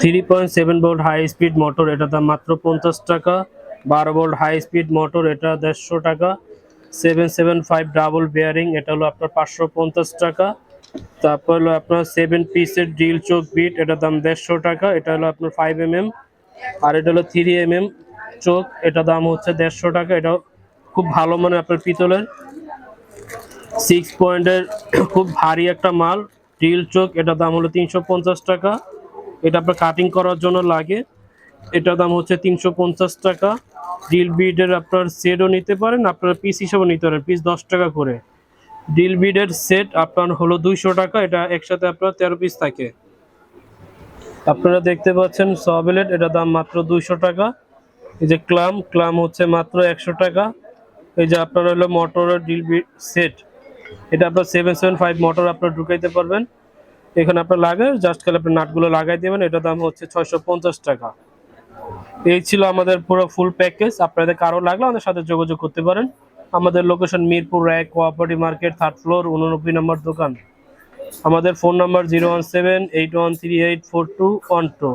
Three point seven volt high speed motor, এটা দাম মাত্র পঞ্চাশ টাকা। বারো ভোল্ট হাই স্পিড মোটর, এটা দেড়শো টাকা। Seven seven five double bearing, এটা হলো আপনার পাঁচশো পঞ্চাশ টাকা। তারপর হলো আপনার সেভেন পিসের ড্রিল চোক বিট, এটা দাম দেড়শো টাকা। এটা হলো আপনার ফাইভ এম এম আর এটা হলো থ্রি এম এম চোখ, এটা দাম হচ্ছে দেড়শো টাকা। এটা খুব ভালো মানে আপনার পিতলের। সিক্স পয়েন্টের খুব ভারী একটা মাল, ড্রিল চোখ, এটা দাম হলো তিনশো পঞ্চাশ টাকা। এটা আপনার কাটিং করার জন্য লাগে। এটা দাম হচ্ছে তিনশো পঞ্চাশ টাকা। ড্রিল বিডের আপনার সেটও নিতে পারেন, আপনার পিস হিসেবে নিতে পারেন পিস দশ টাকা করে। ড্রিল বিডের সেট আপনার হলো দুইশো টাকা, এটা একসাথে আপনার তেরো পিস থাকে। আপনারা দেখতে পাচ্ছেন সবেলেট, এটা দাম মাত্র দুইশো টাকা। এই যে ক্লাম ক্লাম হচ্ছে মাত্র একশো টাকা। এই যে আপনার হলো মোটরের ড্রিল বিড সেট এটা আপনার সেভেন সেভেন ফাইভ মোটর আপনার ঢুকাইতে পারবেন। এখানে আপনার লাগে জাস্ট খালি আপনি নাটগুলো লাগাই দেবেন এটা দাম হচ্ছে ছয়শো পঞ্চাশ টাকা। এই ছিল আমাদের পুরো ফুল প্যাকেজ আপনাদের কারও লাগলে আমাদের সাথে যোগাযোগ করতে পারেন। আমাদের লোকেশন মিরপুর এক কোঅপারেটিভ মার্কেট থার্ড ফ্লোর উননব্বই নম্বর দোকান। আমাদের phone number zero one seven eight one three eight four two one two